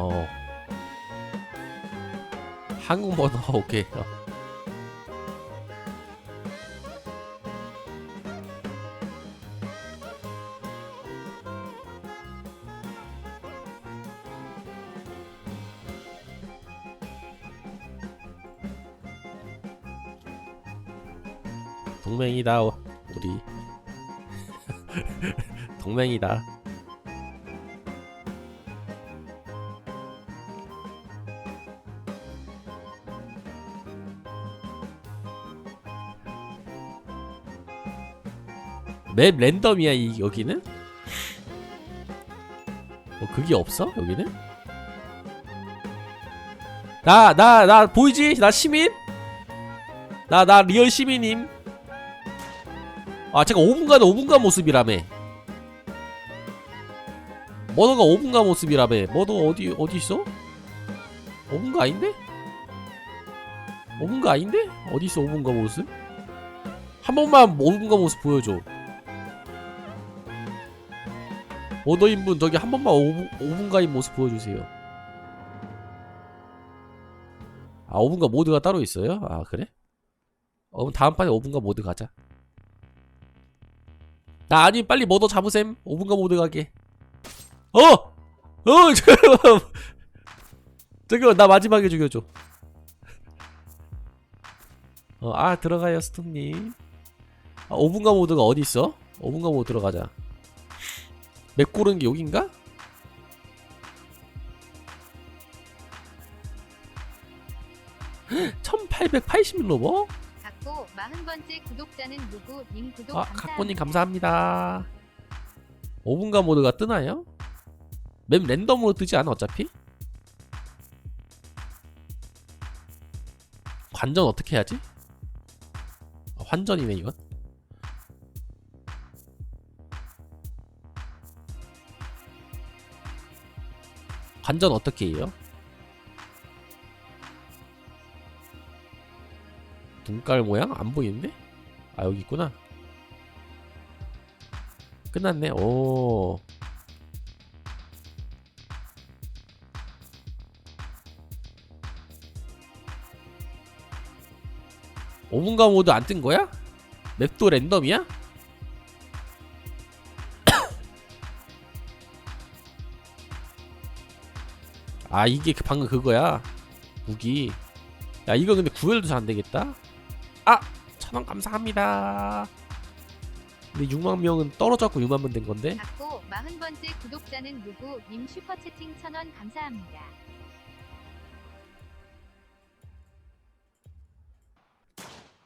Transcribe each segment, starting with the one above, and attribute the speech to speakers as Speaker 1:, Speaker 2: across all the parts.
Speaker 1: 어. 한국 번호 오케이. 어. 동맹이다 우리 동맹이다 맵 랜덤이야 이 여기는? 뭐 그게 없어 여기는? 나 나 나 보이지? 나 시민? 나 나 리얼 시민임 아 제가 5분간 5분간 모습이라며 머더가 5분간 모습이라며 머더 어디 어디 있어? 5분가 아닌데? 5분가 아닌데? 어디 있어 5분가 모습? 한 번만 5분간 모습 보여줘 머더인분 저기 한 번만 5분, 5분 가인 모습 보여주세요 아 5분가 모드가 따로 있어요? 아 그래? 어 그럼 다음 판에 5분가 모드 가자 나 아니 빨리 머더 잡으셈 5분간 모드 가게 어! 어! 잠깐만 잠깐만 나 마지막에 죽여줘 어, 아 들어가요 스톤님 아, 5분간 모드가 어디 있어? 5분간 모드 들어가자 맵 고르는 게 여긴가? (1880 로버)
Speaker 2: 각고 40번째 구독자는 누구 님 구독
Speaker 1: 아,
Speaker 2: 감사합니다.
Speaker 1: 각고님 감사합니다. 5분간 모드가 뜨나요? 맵 랜덤으로 뜨지 않아 어차피? 관전 어떻게 해야지? 아, 환전이네 이건. 관전 어떻게 해요? 눈깔 모양 안 보이는데? 아 여기 있구나. 끝났네. 오. 오분간 모드 안 뜬 거야? 맵도 랜덤이야? 아 이게 그 방금 그거야 무기 야 이거 근데 구별도 잘 안되겠다 아 천원 감사합니다 근데 6만 명은 떨어졌고 6만 명 된 건데
Speaker 2: 각고 40번째 구독자는 누구 님 슈퍼채팅 1000원 감사합니다.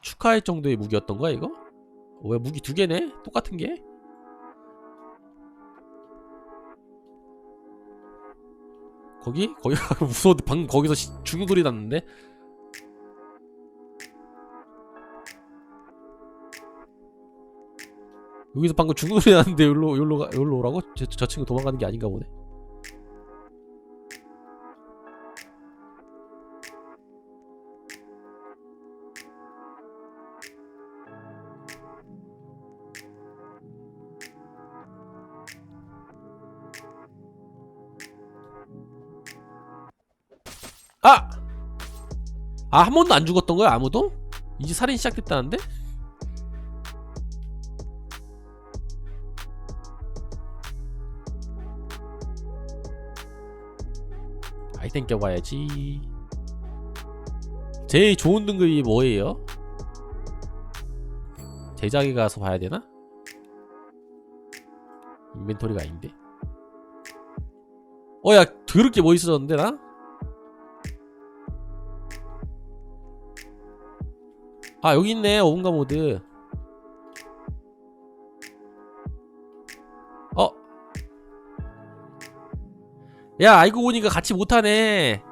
Speaker 1: 축하할 정도의 무기였던 거야 이거? 어, 왜 무기 두 개네? 똑같은 게? 거기? 거기 무서워 방금 거기서 시, 죽은 소리 났는데 여기서 방금 죽은 소리 났는데 여기로 여기로 가- 여기로 오라고? 저, 저 친구 도망가는 게 아닌가 보네 아! 아, 한 번도 안 죽었던 거야, 아무도? 이제 살인 시작됐다는데? 아이템 껴봐야지. 제일 좋은 등급이 뭐예요? 제작에 가서 봐야 되나? 인벤토리가 아닌데. 어, 야, 더럽게 뭐 있었는데, 나? 아 여기 있네 오분가 모드. 어? 야 알고 보니까 같이 못하네.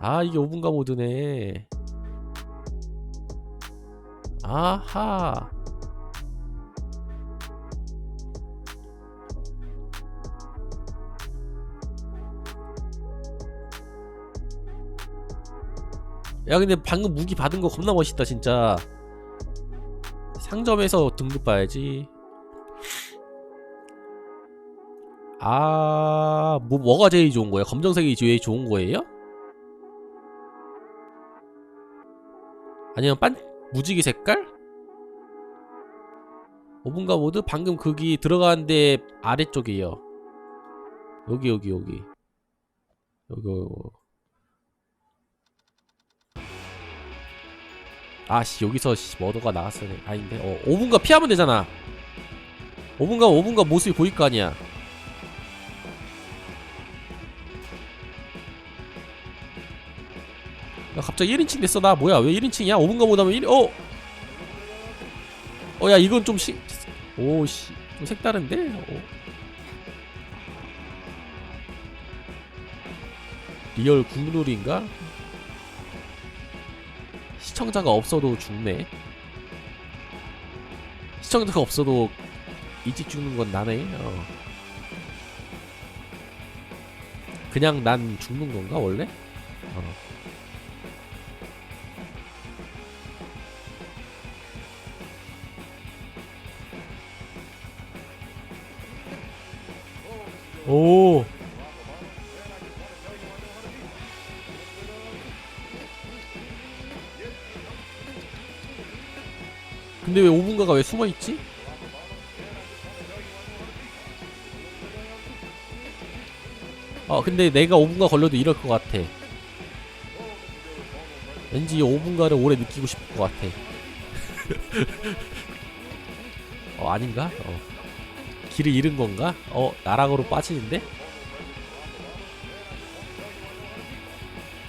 Speaker 1: 아 이게 5분가 모드네. 아하 야 근데 방금 무기 받은 거 겁나 멋있다 진짜 상점에서 등급 봐야지 아, 뭐 뭐가 제일 좋은 거예요? 검정색이 제일 좋은 거예요? 아니면 빤 무지개 색깔? 5분가 모드 방금 거기 들어가는데 아래쪽이에요. 여기 여기 여기 여기 아씨 여기서 씨, 머더가 나갔어야 돼. 아닌데 어 5분가 피하면 되잖아. 5분가 5분가 모습이 보일 거 아니야. 야 갑자기 1인칭 됐어 나 뭐야 왜 1인칭이야 5분가 못하면 1 어? 어 야 이건 좀 시... 오씨 좀 색다른데? 어. 리얼 국룰인가? 시청자가 없어도 죽네 시청자가 없어도 일찍 죽는 건 나네 어. 그냥 난 죽는 건가 원래? 어. 근데 왜 5분가가 왜 숨어 있지? 어 근데 내가 5분가 걸려도 이럴 것 같아. 왠지 5분가를 오래 느끼고 싶을 것 같아. 어 아닌가? 어. 길을 잃은 건가? 어 나락으로 빠지는데?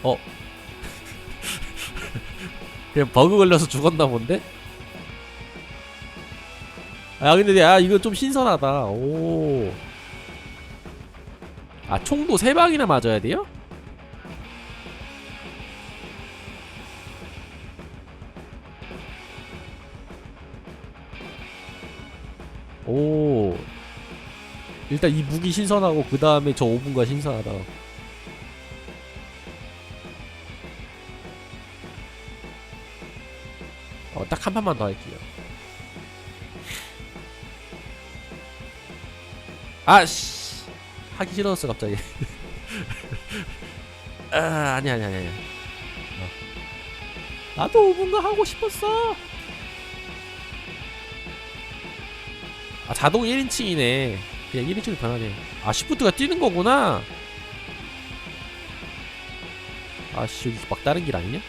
Speaker 1: 어 그냥 버그 걸려서 죽었나 본데? 아 근데 야 이거 좀 신선하다 오. 아 총도 세 방이나 맞아야 돼요? 오 일단 이 무기 신선하고 그 다음에 저 5분가 신선하다 어, 딱 한 판만 더 할게요 아씨. 하기 싫어졌어 갑자기. 아 아니 아니 아니 아니 어. 나도 5분가 하고 싶었어. 아 자동 1인칭이네. 그냥 1인칭으로 변하네. 아 시프트가 뛰는 거구나. 아씨 여기 막 다른 길 아니냐?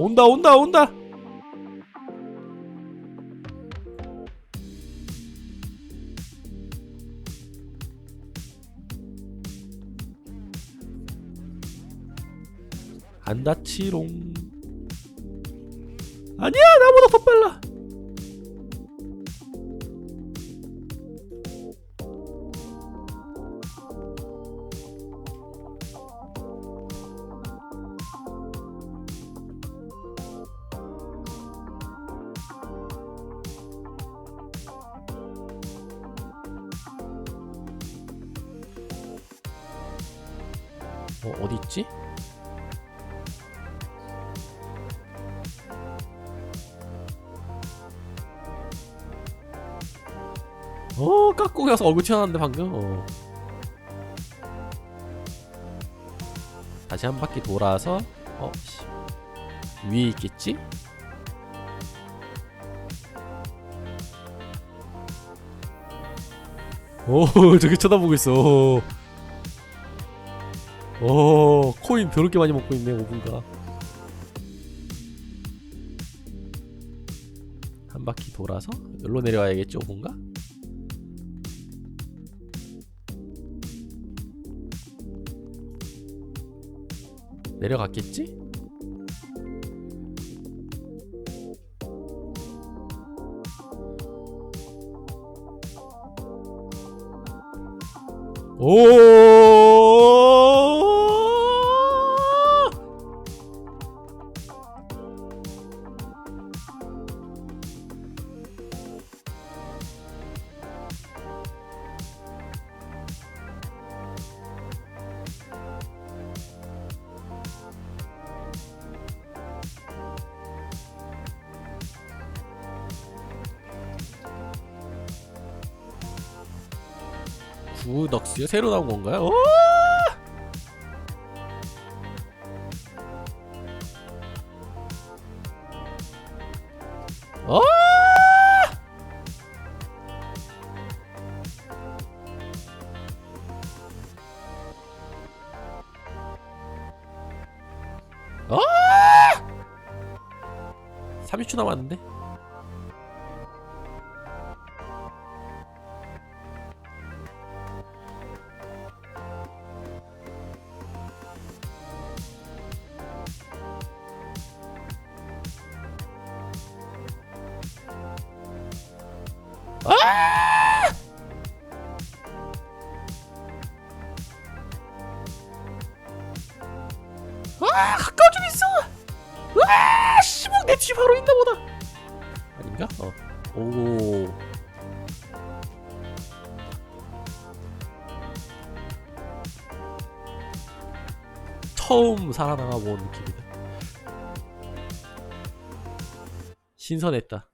Speaker 1: 온다 온다 온다. 안 다치롱. 아니야 나보다 더 빨라 어 어디 있지? 어 깎고 가서 얼굴 튀어나왔는데 방금 어. 다시 한 바퀴 돌아서 어 씨. 위에 있겠지? 오 저기 쳐다보고 있어 오 코인 더럽게 많이 먹고 있네 5분가 한 바퀴 돌아서 여기로 내려와야겠죠 5분가? 내려갔겠지? 오! 구덕스요? 새로 나온 건가요? 오! 어! 어! 30초 남았는데? 아! 아 가까워 좀 있어. 아 씨발 내 뒤에 바로 있나 보다. 아닌가? 어. 오. 처음 살아나가 본 느낌이다. 신선했다.